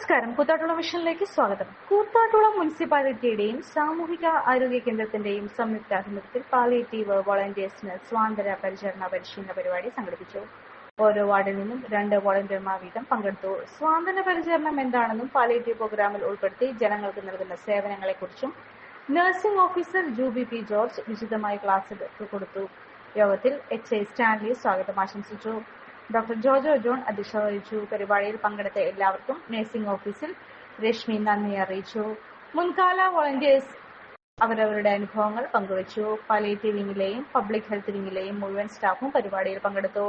നമസ്കാരം. കൂത്താട്ടുളം മിഷനിലേക്ക് സ്വാഗതം. കൂത്താട്ടുളം മുനിസിപ്പാലിറ്റിയുടെയും സാമൂഹിക ആരോഗ്യ കേന്ദ്രത്തിന്റെയും സംയുക്ത ആഭിമുഖ്യത്തിൽ പാലിയേറ്റീവ് വോളണ്ടിയേഴ്സിന് സ്വാതന്ത്ര്യ പരിചരണ പരിശീലന പരിപാടി സംഘടിപ്പിച്ചു. ഓരോ വാർഡിൽ നിന്നും രണ്ട് വോളണ്ടിയർമാർ വീതം പങ്കെടുത്തു. സ്വാതന്ത്ര്യ പരിചരണം എന്താണെന്നും പാലിയേറ്റീവ് പ്രോഗ്രാമിൽ ഉൾപ്പെടുത്തി ജനങ്ങൾക്ക് നൽകുന്ന സേവനങ്ങളെക്കുറിച്ചും nursing officer Juby P George വിശദമായി ക്ലാസ് കൊടുത്തു. യോഗത്തിൽ എച്ച് എ സ്റ്റാൻലി സ്വാഗതം ആശംസിച്ചു. ഡോക്ടർ ജോജോ ജോൺ അധ്യക്ഷത വഹിച്ചു പരിപാടിയിൽ പങ്കെടുത്ത എല്ലാവർക്കും നഴ്സിംഗ് ഓഫീസിൽ രശ്മി നന്ദി അറിയിച്ചു. മുൻകാല വോളണ്ടിയേഴ്സ് അവരവരുടെ അനുഭവങ്ങൾ പങ്കുവച്ചു. പാലിയേറ്റീവ് വിങ്ങിലെയും പബ്ലിക് ഹെൽത്ത് വിങ്ങിലെയും മുഴുവൻ സ്റ്റാഫും പരിപാടിയിൽ പങ്കെടുത്തു.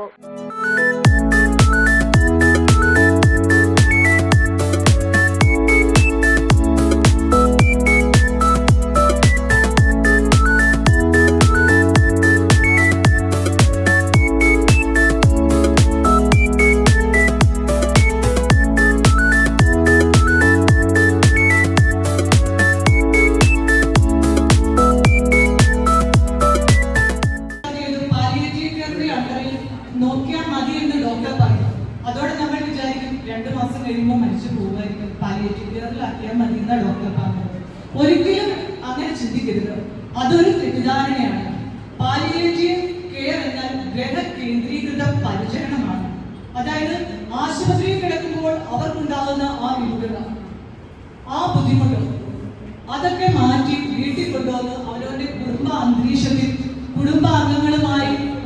നോക്കിയാൽ മതി എന്ന് ഡോക്ടർ പറയും അതോടെ നമ്മൾ വിചാരിക്കും രണ്ട് മാസം കഴിയുമ്പോൾ മരിച്ചു പോകുമായിരിക്കും. പാലിയേറ്റീവ് കെയറിലാക്കിയാൽ മതി എന്ന ഡോക്ടർ പറഞ്ഞത്. ഒരിക്കലും അങ്ങനെ ചിന്തിക്കരുത്. അതൊരു തെറ്റിദ്ധാരണയാണ്. പാലിയേറ്റീവ് കെയർ എന്നാൽ ഗ്രഹ കേന്ദ്രീകൃത പരിചരണമാണ്. അതായത് ആശുപത്രിയിൽ കിടക്കുമ്പോൾ അവർക്കുണ്ടാകുന്ന ആ വിമുഖത ആ ബുദ്ധിമുട്ട് അതൊക്കെ മാറ്റി വീട്ടിൽ കൊണ്ടുവന്ന് അവരവരുടെ കുടുംബ അന്തരീക്ഷത്തിൽ കുടുംബാംഗങ്ങളുമായി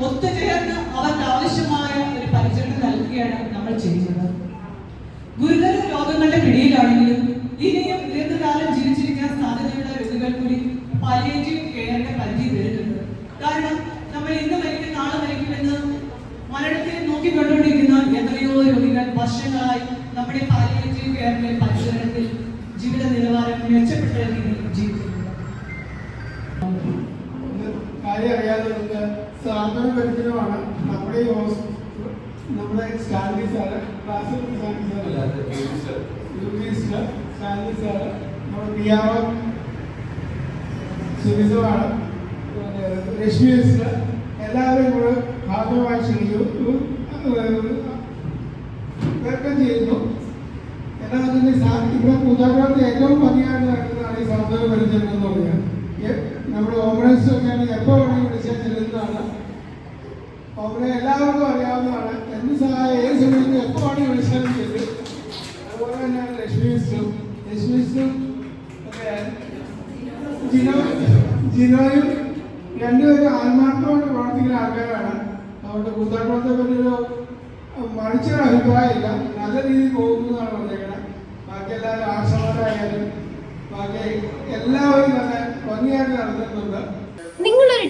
ഒത്തുചേർന്ന് അവർക്ക് ആവശ്യമായ ഒരു പരിചരണം നൽകുകയാണ് നമ്മൾ ചെയ്യുന്നത്. ഗുരുതര രോഗങ്ങളുടെ പിടിയിലാണെങ്കിലും ഇനിയും ദീർഘകാലം ജീവിച്ചിരിക്കാൻ സാധ്യതയുള്ള രോഗികൾ കൂടി പലേറ്റീവ് കെയറിന്റെ പരിധി വരുന്നുണ്ട് കാരണം നമ്മൾ ഇന്ന് മരിക്കും നാളെ മരിക്കുമെന്ന് മരണത്തെ നോക്കിക്കൊണ്ടുകൊണ്ടിരിക്കുന്ന എത്രയോ രോഗികൾ വർഷങ്ങളായി നമ്മുടെ പാലിയേറ്റീവ് കെയറിന്റെ കാര്യം അറിയാത്തവർക്ക് സാന്ത്വന പരിചയമാണ് നമ്മുടെ ഈ നമ്മുടെ സ്റ്റാൻലി സാറ് ക്ലാസ്സിൽ സ്റ്റാൻലി സാറ് യൂണിസ്റ്റ് സ്റ്റാൻലി സാറ് നമ്മുടെ പി ആർ ഒ പിന്നെ രശ്മി മിസ്റ്റർ എല്ലാവരും കൂടെ ഭാഗമായി ക്ഷണിച്ചു. വെൽക്കം ചെയ്യുന്നു. എന്നാ ഇവിടെ പൂജാഗ്രഹത്തിൽ ഏറ്റവും ഭംഗിയായിട്ട് നടക്കുന്നതാണ് ഈ സൗന്ദര്യ പരിചരണം എന്ന് പറയുന്നത്. നമ്മുടെ ഓംബുലൻസ് ഒക്കെയാണ് എപ്പോൾ ഓംബുലൻസ് എല്ലാവർക്കും അറിയാവുന്നതാണ്. എന്ത് സഹായം? ഏത് സമയത്ത് എപ്പോൾ വേണമെങ്കിൽ വിളിച്ചാലും ചെല്ലും അതുപോലെ തന്നെയാണ് ലക്ഷ്മി മിസ്റ്ററും ലക്ഷ്മി മിസ്റ്ററും ഒക്കെ ജിനോ ജിനോയും രണ്ടുപേരും ആത്മാർത്ഥമായിട്ട് പ്രവർത്തിക്കുന്ന ആൾക്കാരാണ്. അവരുടെ കൂത്താട്ടത്തെ പറ്റിയൊരു മറിച്ചൊരു അഭിപ്രായമില്ല. നല്ല രീതിയിൽ പോകുന്നതാണ് പറഞ്ഞേക്കുന്നത് ബാക്കി എല്ലാവരും ആശ്രമരായാലും ബാക്കി എല്ലാവരും തന്നെ ഭംഗിയായിട്ട് നടത്തുന്നുണ്ട്